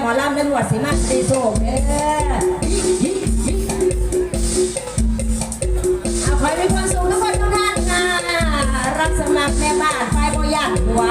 หมอลำเล่นหวดสีมาสีโศกเด้อยอาให้มีความสุขทุกคนทุกท่านนะรักสมัครแม่บ้านไฟโบยักหัว